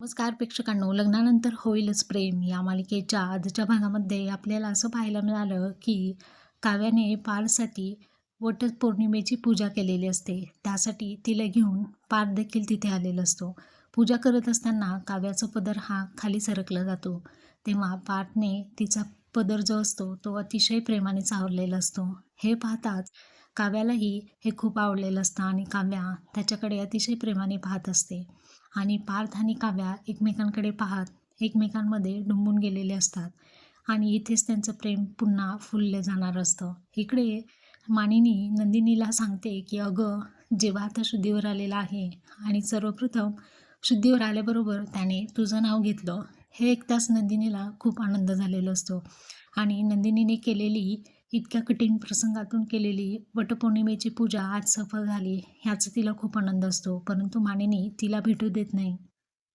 नमस्कार प्रेक्षकांनो. लग्नानंतर होईलच प्रेम. या मालिकेच्या आजच्या भागामध्ये आपल्याला असं पाहायला मिळालं की काव्याने पारसाठी वट पौर्णिमेची पूजा केलेली असते. त्यासाठी तिला घेऊन पार देखील तिथे आलेला असतो. पूजा करत असताना काव्याचा पदर हा खाली सरकला जातो. तेव्हा पाठने तिचा पदर जो असतो तो अतिशय प्रेमाने चावरलेला असतो. हे पाहताच काव्यालाही हे खूप आवडलेलं असतं आणि काव्या त्याच्याकडे अतिशय प्रेमाने पाहत असते. आणि पार्थ आणि काव्या एकमेकांकडे पाहत एकमेकांमध्ये डुंबून गेलेले असतात. आणि इथेच त्यांचं प्रेम पुन्हा फुलले जाणार असतं. इकडे मानिनी नंदिनीला सांगते की अगं जेव्हा आता शुद्धीवर आलेला आहे आणि सर्वप्रथम शुद्धीवर आल्याबरोबर त्याने तुझं नाव घेतलं हे एक तास नंदिनीला खूप आनंद झालेला असतो. आणि नंदिनीने केलेली इतक्या कठीण प्रसंगातून केलेली वटपौर्णिमेची पूजा आज सफल झाली ह्याचा तिला खूप आनंद असतो. परंतु मानेने तिला भेटू देत नाही.